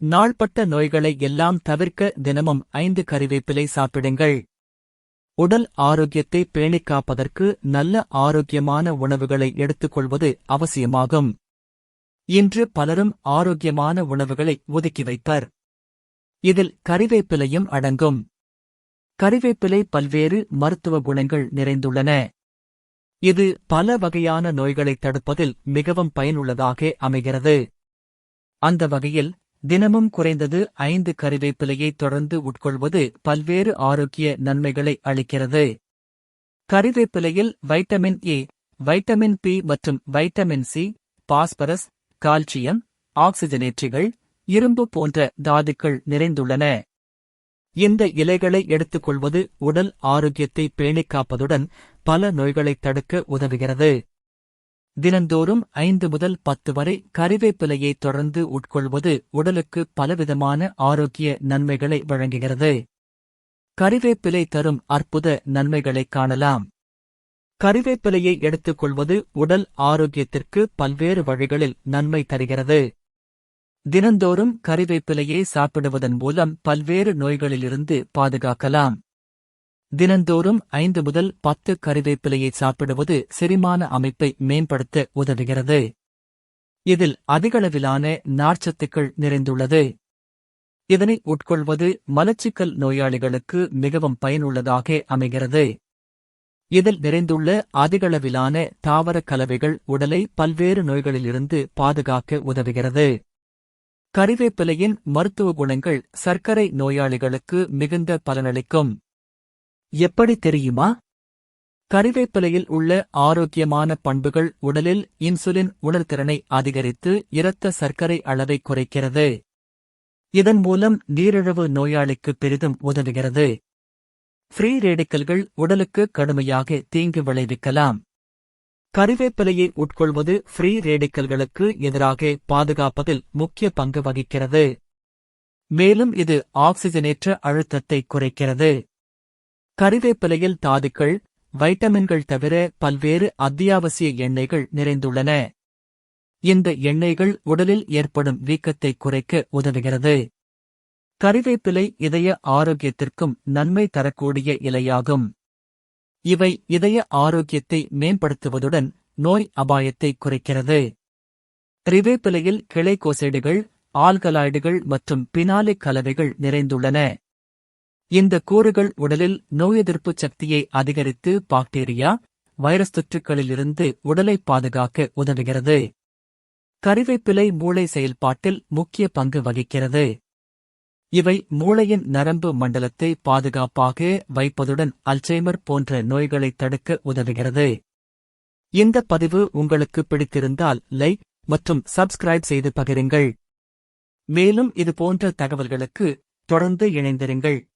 நாள்பட்ட நோய்களை எல்லாம் தவிர்க்க தினமும் ஐந்து கறிவேப்பிலை சாப்பிடுங்கள். உடல் ஆரோக்கியத்தை பேணிக் காப்பதற்கு நல்ல ஆரோக்கியமான உணவுகளை எடுத்துக்கொள்வது அவசியமாகும். இன்று பலரும் ஆரோக்கியமான உணவுகளை ஒதுக்கி வைப்பர். இதில் கறிவேப்பிலையும் அடங்கும். கறிவேப்பிலை பல்வேறு மருத்துவ குணங்கள் நிறைந்துள்ளன. இது பல வகையான நோய்களை தடுப்பதில் மிகவும் பயனுள்ளதாக அமைகிறது. அந்த வகையில் தினமும் குறைந்தது ஐந்து கறிவேப்பிலையை தொடர்ந்து உட்கொள்வது பல்வேறு ஆரோக்கிய நன்மைகளை அளிக்கிறது. கறிவேப்பிலையில் வைட்டமின் ஏ வைட்டமின் பி மற்றும் வைட்டமின் சி பாஸ்பரஸ் கால்சியம் ஆக்சிஜனேற்றிகள் இரும்பு போன்ற தாதுக்கள் நிறைந்துள்ளன. இந்த இலைகளை எடுத்துக்கொள்வது உடல் ஆரோக்கியத்தை பேணிக் காப்பதுடன் பல நோய்களைத் தடுக்க உதவுகிறது. தினந்தோறும் ஐந்து முதல் பத்து வரை கறிவேப்பிலையை தொடர்ந்து உட்கொள்வது உடலுக்கு பலவிதமான ஆரோக்கிய நன்மைகளை வழங்குகிறது. கறிவேப்பிலை தரும் அற்புத நன்மைகளை காணலாம். கறிவேப்பிலையை எடுத்துக்கொள்வது உடல் ஆரோக்கியத்திற்கு பல்வேறு வழிகளில் நன்மை தருகிறது. தினந்தோறும் கறிவேப்பிலையை சாப்பிடுவதன் மூலம் பல்வேறு நோய்களிலிருந்து பாதுகாக்கலாம். தினந்தோறும் ஐந்து முதல் பத்து கறிவேப்பிலையை சாப்பிடுவது செரிமான அமைப்பை மேம்படுத்த உதவுகிறது. இதில் அதிகளவிலான நார்ச்சத்துக்கள் நிறைந்துள்ளது. இதனை உட்கொள்வது மலச்சிக்கல் நோயாளிகளுக்கு மிகவும் பயனுள்ளதாக அமைகிறது. இதில் நிறைந்துள்ள அதிகளவிலான தாவர கலவைகள் உடலை பல்வேறு நோய்களிலிருந்து பாதுகாக்க உதவுகிறது. கறிவேப்பிலையின் மருத்துவ குணங்கள் சர்க்கரை நோயாளிகளுக்கு மிகுந்த பலனளிக்கும். எப்படி தெரியுமா? கறிவேப்பிலையில் உள்ள ஆரோக்கியமான பண்புகள் உடலில் இன்சுலின் உணர்திறனை அதிகரித்து இரத்த சர்க்கரை அளவை குறைக்கிறது. இதன் மூலம் நீரிழிவு நோயாளிக்கு பெரிதும் உதவுகிறது. ஃப்ரீ ரேடிக்கல்கள் உடலுக்கு கடுமையாக தீங்கு விளைவிக்கலாம். கறிவேப்பிலையை உட்கொள்வது ஃப்ரீ ரேடிக்கல்களுக்கு எதிராக பாதுகாப்பதில் முக்கிய பங்கு வகிக்கிறது. மேலும் இது ஆக்சிஜனேற்ற அழுத்தத்தை குறைக்கிறது. கறிவேப்பிலையில் தாதுக்கள் வைட்டமின்கள் தவிர பல்வேறு அத்தியாவசிய எண்ணெய்கள் நிறைந்துள்ளன. இந்த எண்ணெய்கள் உடலில் ஏற்படும் வீக்கத்தை குறைக்க உதவுகிறது. கறிவேப்பிலை இதய ஆரோக்கியத்திற்கும் நன்மை தரக்கூடிய இலையாகும். இவை இதய ஆரோக்கியத்தை மேம்படுத்துவதுடன் நோய் அபாயத்தை குறைக்கிறது. ரிவேப்பிலையில் கிளைகோசைடுகள் ஆல்கலாய்டுகள் மற்றும் பினாலிக் கலவைகள் நிறைந்துள்ளன. இந்த கூறுகள் உடலில் நோய் எதிர்ப்பு சக்தியை அதிகரித்து பாக்டீரியா வைரஸ் தொற்றுக்களிலிருந்து உடலை பாதுகாக்க உதவுகிறது. கறிவேப்பிலை மூளை செயல்பாட்டில் முக்கிய பங்கு வகிக்கிறது. இவை மூளையின் நரம்பு மண்டலத்தை பாதுகாப்பாக வைப்பதுடன் அல்சைமர் போன்ற நோய்களை தடுக்க உதவுகிறது. இந்த பதிவு உங்களுக்கு பிடித்திருந்தால் லைக் மற்றும் சப்ஸ்கிரைப் செய்து பகிருங்கள். மேலும் இது போன்ற தகவல்களுக்கு தொடர்ந்து இணைந்திருங்கள்.